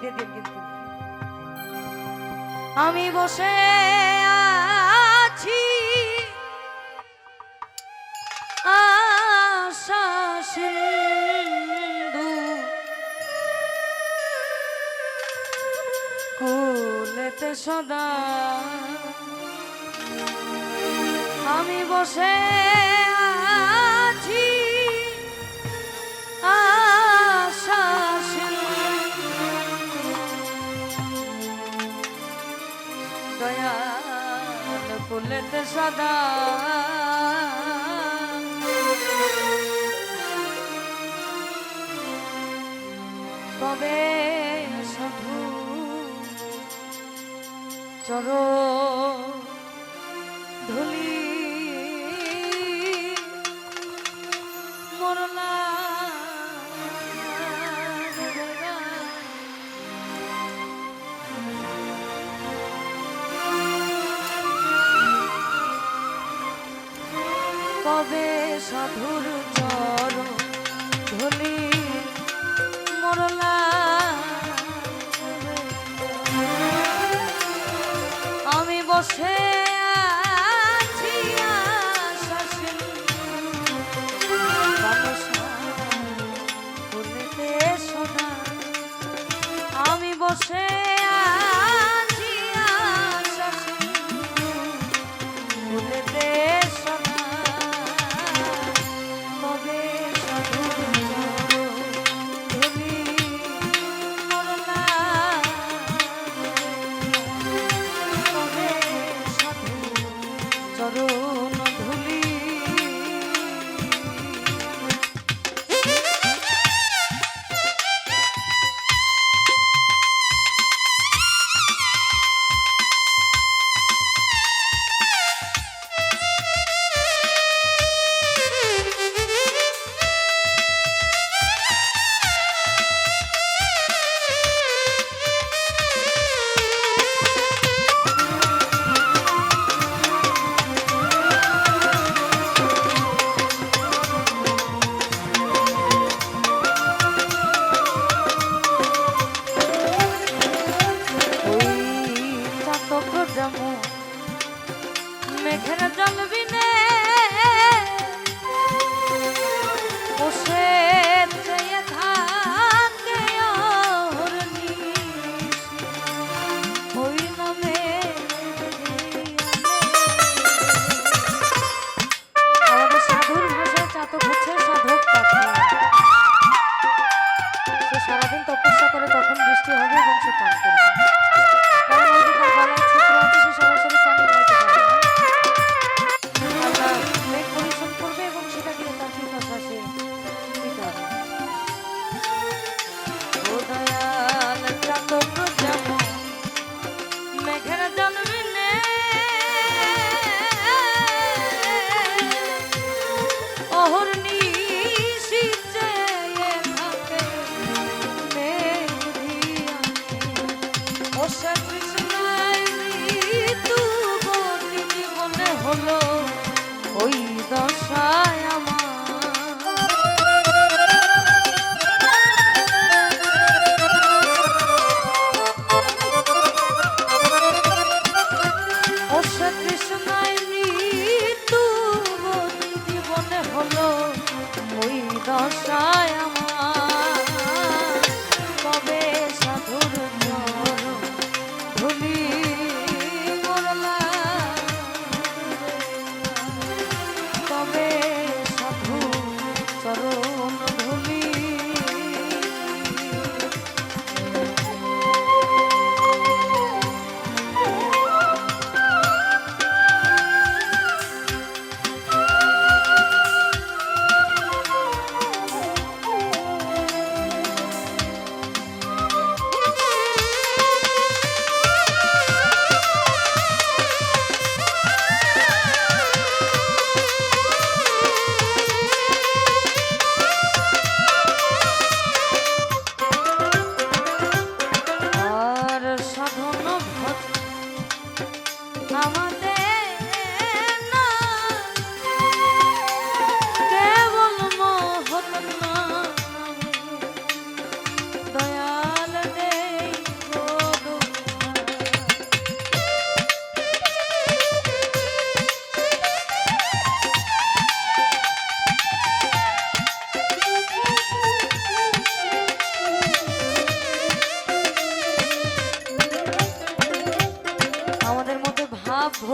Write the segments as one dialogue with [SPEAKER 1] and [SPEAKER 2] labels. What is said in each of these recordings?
[SPEAKER 1] দিয়ে দিন কিন্তু আমি বসে আছি। সিন্ধু। কুলেতে সদা। আমি বসে বলেতে সদা। তবে সাধু চরণ সাধুর চর ধলি মরলা 걸어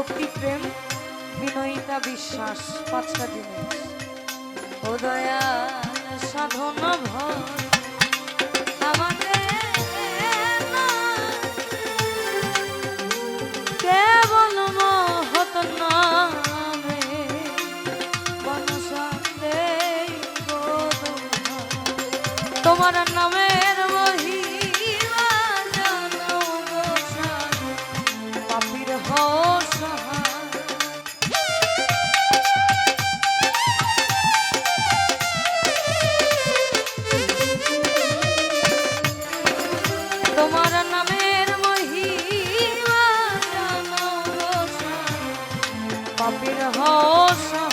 [SPEAKER 1] ভক্তি প্রেম বিনয়িতা বিশ্বাস পাঁচটা জিনিস। ও দয়া সাধনা ভর পাপের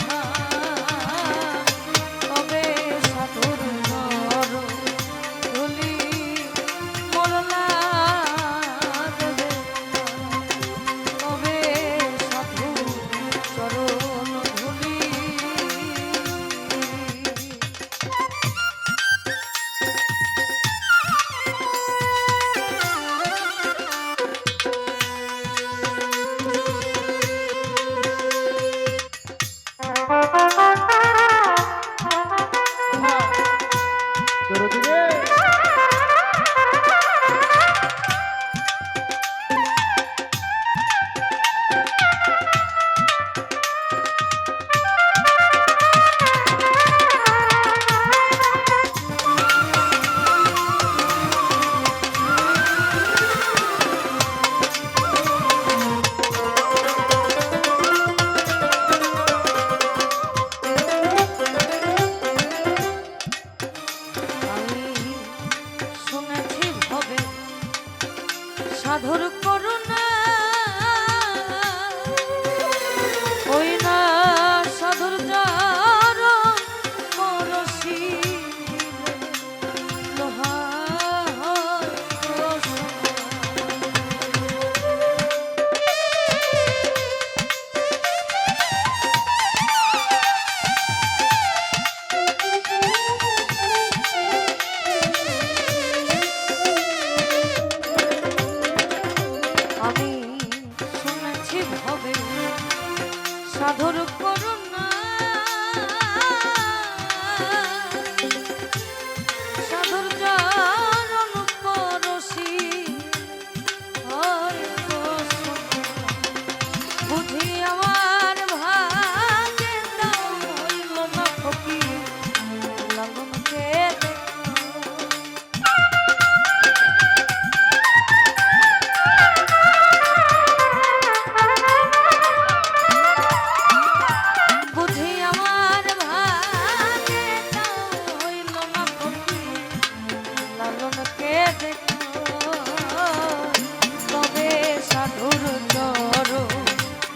[SPEAKER 1] সাধুর চর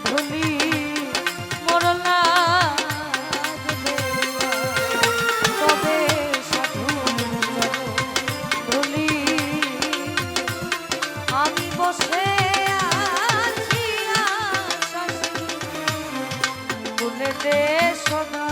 [SPEAKER 1] ধুলি মরলা তবে ধুলি আমি বসে আছি দে সদা